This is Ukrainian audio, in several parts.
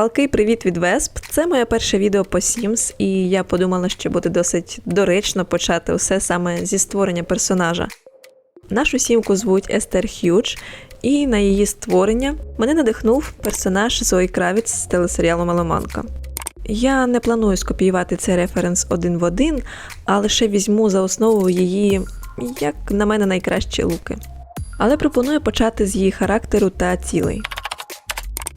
Палкий привіт від Весп. Це моє перше відео по Sims, і я подумала, що буде досить доречно почати усе саме зі створення персонажа. Нашу сімку звуть Естер Х'юдж, і на її створення мене надихнув персонаж Зої Кравіц з телесеріалу Меломанка. Я не планую скопіювати цей референс один в один, а лише візьму за основу її, як на мене, найкращі луки. Але пропоную почати з її характеру та цілей.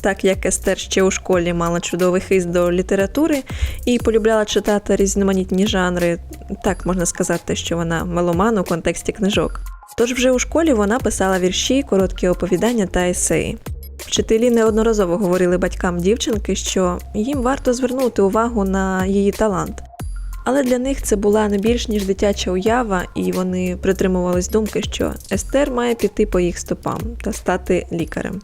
Так як Естер ще у школі мала чудовий хист до літератури і полюбляла читати різноманітні жанри, так можна сказати, що вона меломан у контексті книжок. Тож вже у школі вона писала вірші, короткі оповідання та есеї. Вчителі неодноразово говорили батькам дівчинки, що їм варто звернути увагу на її талант. Але для них це була не більш ніж дитяча уява, і вони притримувались думки, що Естер має піти по їх стопам та стати лікарем.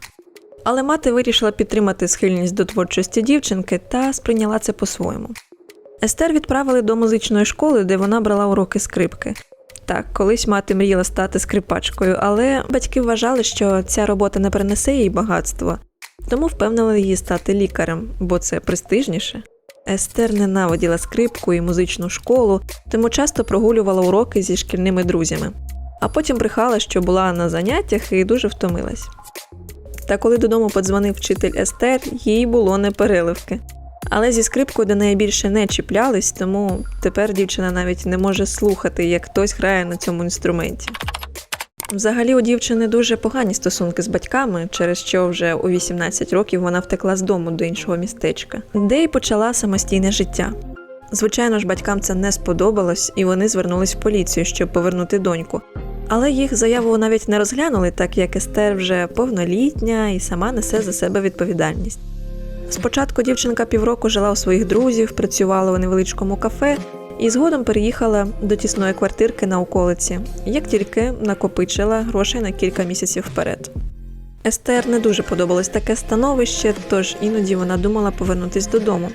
Але мати вирішила підтримати схильність до творчості дівчинки та сприйняла це по-своєму. Естер відправили до музичної школи, де вона брала уроки скрипки. Так, колись мати мріяла стати скрипачкою, але батьки вважали, що ця робота не принесе їй багатства, тому впевнили її стати лікарем, бо це престижніше. Естер ненавиділа скрипку і музичну школу, тому часто прогулювала уроки зі шкільними друзями, а потім брехала, що була на заняттях і дуже втомилась. Та коли додому подзвонив вчитель Естер, їй було не переливки. Але зі скрипкою до неї більше не чіплялись, тому тепер дівчина навіть не може слухати, як хтось грає на цьому інструменті. Взагалі у дівчини дуже погані стосунки з батьками, через що вже у 18 років вона втекла з дому до іншого містечка, де й почала самостійне життя. Звичайно ж, батькам це не сподобалось, і вони звернулись в поліцію, щоб повернути доньку. Але їх заяву навіть не розглянули, так як Естер вже повнолітня і сама несе за себе відповідальність. Спочатку дівчинка півроку жила у своїх друзів, працювала у невеличкому кафе і згодом переїхала до тісної квартирки на околиці, як тільки накопичила грошей на кілька місяців вперед. Естер не дуже подобалось таке становище, тож іноді вона думала повернутись додому,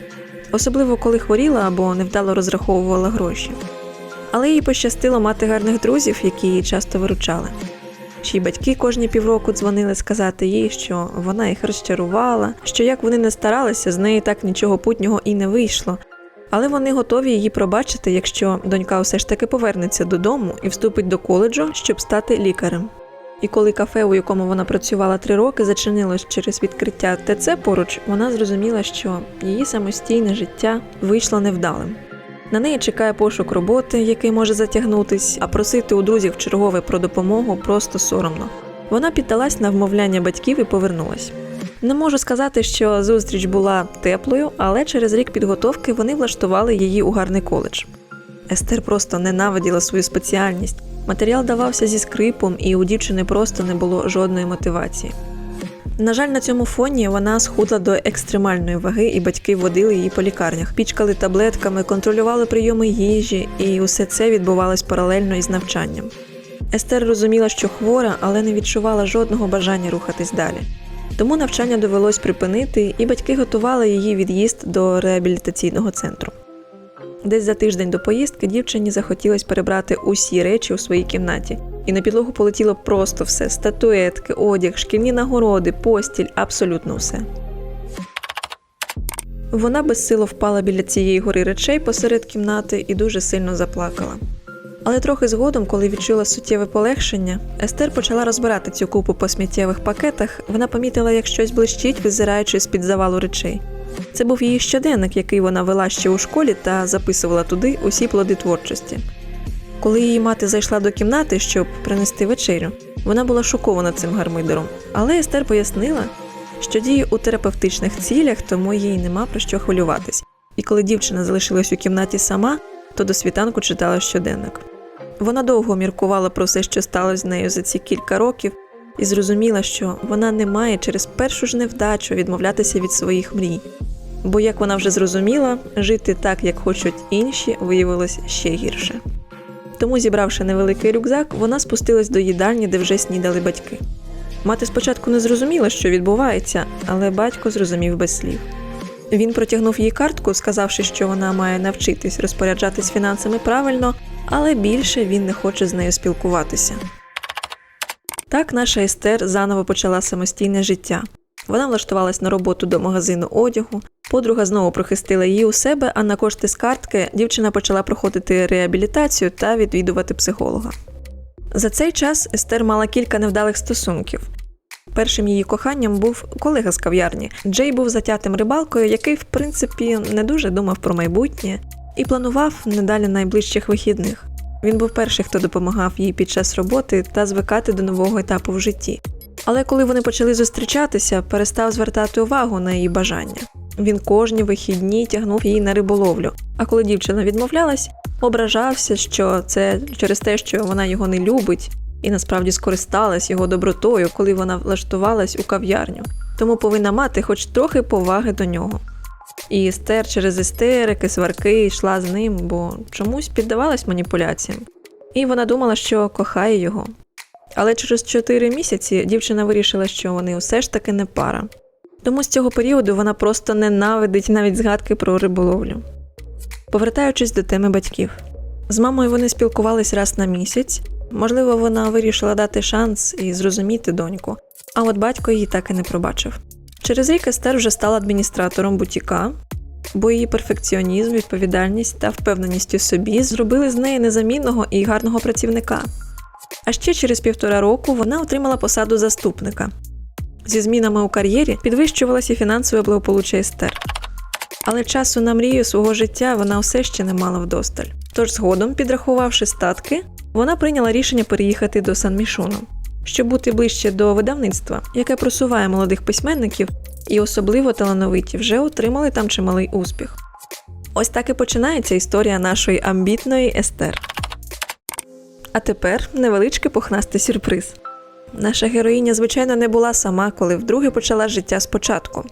особливо коли хворіла або невдало розраховувала гроші. Але їй пощастило мати гарних друзів, які її часто виручали. Чиї батьки кожні півроку дзвонили сказати їй, що вона їх розчарувала, що як вони не старалися, з неї так нічого путнього і не вийшло. Але вони готові її пробачити, якщо донька все ж таки повернеться додому і вступить до коледжу, щоб стати лікарем. І коли кафе, у якому вона працювала три роки, зачинилось через відкриття ТЦ поруч, вона зрозуміла, що її самостійне життя вийшло невдалим. На неї чекає пошук роботи, який може затягнутись, а просити у друзів чергове про допомогу просто соромно. Вона піддалась на вмовляння батьків і повернулась. Не можу сказати, що зустріч була теплою, але через рік підготовки вони влаштували її у гарний коледж. Естер просто ненавиділа свою спеціальність. Матеріал давався зі скрипом, і у дівчини просто не було жодної мотивації. На жаль, на цьому фоні вона схудла до екстремальної ваги, і батьки водили її по лікарнях, пічкали таблетками, контролювали прийоми їжі, і усе це відбувалось паралельно із навчанням. Естер розуміла, що хвора, але не відчувала жодного бажання рухатись далі. Тому навчання довелось припинити, і батьки готували її від'їзд до реабілітаційного центру. Десь за тиждень до поїздки дівчині захотілось перебрати усі речі у своїй кімнаті, і на підлогу полетіло просто все: статуетки, одяг, шкільні нагороди, постіль, абсолютно все. Вона безсило впала біля цієї гори речей посеред кімнати і дуже сильно заплакала. Але трохи згодом, коли відчула суттєве полегшення, Естер почала розбирати цю купу по сміттєвих пакетах. Вона помітила, як щось блищить, визираючи з-під завалу речей. Це був її щоденник, який вона вела ще у школі та записувала туди усі плоди творчості. Коли її мати зайшла до кімнати, щоб принести вечерю, вона була шокована цим гармидером. Але Естер пояснила, що діє у терапевтичних цілях, тому їй нема про що хвилюватись. І коли дівчина залишилась у кімнаті сама, то до світанку читала щоденник. Вона довго міркувала про все, що сталося з нею за ці кілька років, і зрозуміла, що вона не має через першу ж невдачу відмовлятися від своїх мрій. Бо, як вона вже зрозуміла, жити так, як хочуть інші, виявилось ще гірше. Тому, зібравши невеликий рюкзак, вона спустилась до їдальні, де вже снідали батьки. Мати спочатку не зрозуміла, що відбувається, але батько зрозумів без слів. Він протягнув їй картку, сказавши, що вона має навчитись розпоряджатись фінансами правильно, але більше він не хоче з нею спілкуватися. Так наша Естер заново почала самостійне життя. Вона влаштувалась на роботу до магазину одягу. Подруга знову прихистила її у себе, а на кошти з картки дівчина почала проходити реабілітацію та відвідувати психолога. За цей час Естер мала кілька невдалих стосунків. Першим її коханням був колега з кав'ярні. Джей був затятим рибалкою, який, в принципі, не дуже думав про майбутнє і планував недалі найближчих вихідних. Він був перший, хто допомагав їй під час роботи та звикати до нового етапу в житті. Але коли вони почали зустрічатися, перестав звертати увагу на її бажання. Він кожні вихідні тягнув її на риболовлю. А коли дівчина відмовлялась, ображався, що це через те, що вона його не любить, і насправді скористалась його добротою, коли вона влаштувалась у кав'ярню. Тому повинна мати хоч трохи поваги до нього. І Естер через істерики, сварки йшла з ним, бо чомусь піддавалась маніпуляціям. І вона думала, що кохає його. Але через 4 місяці дівчина вирішила, що вони все ж таки не пара. Тому з цього періоду вона просто ненавидить навіть згадки про риболовлю. Повертаючись до теми батьків, з мамою вони спілкувались раз на місяць. Можливо, вона вирішила дати шанс і зрозуміти доньку, а от батько її так і не пробачив. Через рік Естер вже стала адміністратором бутіка, бо її перфекціонізм, відповідальність та впевненість у собі зробили з неї незамінного і гарного працівника. А ще через півтора року вона отримала посаду заступника. Зі змінами у кар'єрі підвищувалося фінансове благополуччя Естер. Але часу на мрію свого життя вона все ще не мала вдосталь. Тож згодом, підрахувавши статки, вона прийняла рішення переїхати до Сан-Мішону, щоб бути ближче до видавництва, яке просуває молодих письменників і особливо талановиті вже отримали там чималий успіх. Ось так і починається історія нашої амбітної Естер. А тепер невеличкий пухнастий сюрприз. Наша героїня, звичайно, не була сама, коли вдруге почала життя спочатку.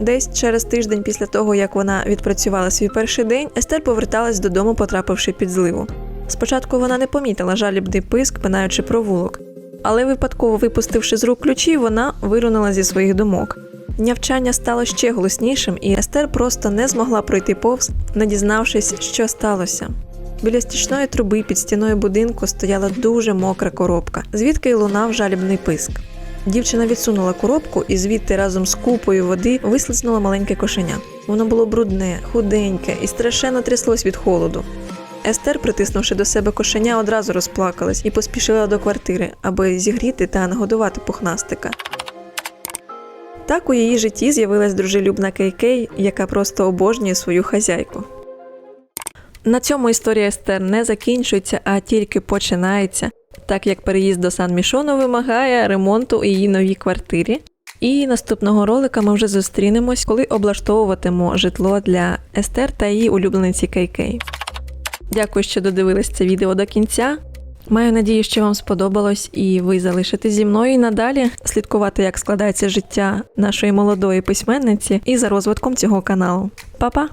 Десь через тиждень після того, як вона відпрацювала свій перший день, Естер поверталась додому, потрапивши під зливу. Спочатку вона не помітила жалібний писк, пинаючи провулок, але випадково випустивши з рук ключі, вона вирунула зі своїх думок. Нявчання стало ще голоснішим, і Естер просто не змогла пройти повз, не дізнавшись, що сталося. Біля стічної труби під стіною будинку стояла дуже мокра коробка, звідки й лунав жалібний писк. Дівчина відсунула коробку і звідти разом з купою води вислизнуло маленьке кошеня. Воно було брудне, худеньке і страшенно тряслось від холоду. Естер, притиснувши до себе кошеня, одразу розплакалась і поспішила до квартири, аби зігріти та нагодувати пухнастика. Так у її житті з'явилась дружелюбна Кейкей, яка просто обожнює свою хазяйку. На цьому історія Естер не закінчується, а тільки починається, так як переїзд до Сан-Мішону вимагає ремонту у її новій квартирі. І наступного ролика ми вже зустрінемось, коли облаштовуватимемо житло для Естер та її улюблениці Кейкей. Дякую, що додивились це відео до кінця. Маю надію, що вам сподобалось, і ви залишитесь зі мною і надалі слідкувати, як складається життя нашої молодої письменниці і за розвитком цього каналу. Па-па!